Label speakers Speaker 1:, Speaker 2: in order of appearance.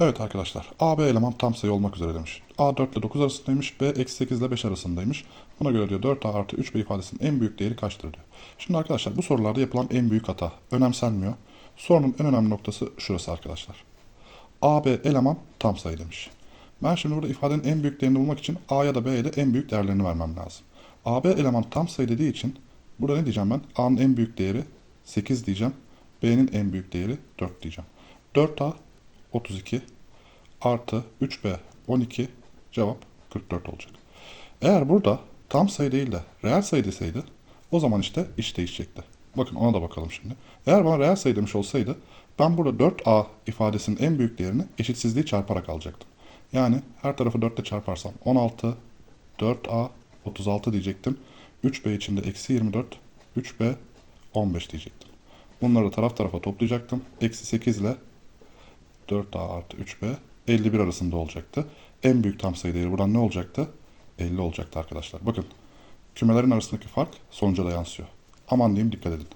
Speaker 1: Evet arkadaşlar A, B eleman tam sayı olmak üzere demiş. A 4 ile 9 arasındaymış, B eksi 8 ile 5 arasındaymış. Buna göre diyor 4A artı 3B ifadesinin en büyük değeri kaçtır diyor. Şimdi arkadaşlar bu sorularda yapılan en büyük hata önemsenmiyor. Sorunun en önemli noktası şurası arkadaşlar. A, B eleman tam sayı demiş. Ben şimdi burada ifadenin en büyük değerini bulmak için A ya da B'ye de en büyük değerlerini vermem lazım. A, B eleman tam sayı dediği için burada ne diyeceğim ben? A'nın en büyük değeri 8 diyeceğim. B'nin en büyük değeri 4 diyeceğim. 4A 32 artı 3B 12 cevap 44 olacak. Eğer burada tam sayı değil de reel sayı deseydi o zaman işte iş değişecekti. Bakın ona da bakalım şimdi. Eğer bana reel sayı demiş olsaydı ben burada 4A ifadesinin en büyük değerini eşitsizliği çarparak alacaktım. Yani her tarafı 4 ile çarparsam 16, 4A 36 diyecektim. 3B içinde eksi 24, 3B 15 diyecektim. Bunları taraf tarafa toplayacaktım. Eksi 8 ile 4A artı 3B 51 arasında olacaktı. En büyük tam sayı değeri buradan ne olacaktı? 50 olacaktı arkadaşlar. Bakın kümelerin arasındaki fark sonuca da yansıyor. Aman diyeyim dikkat edin.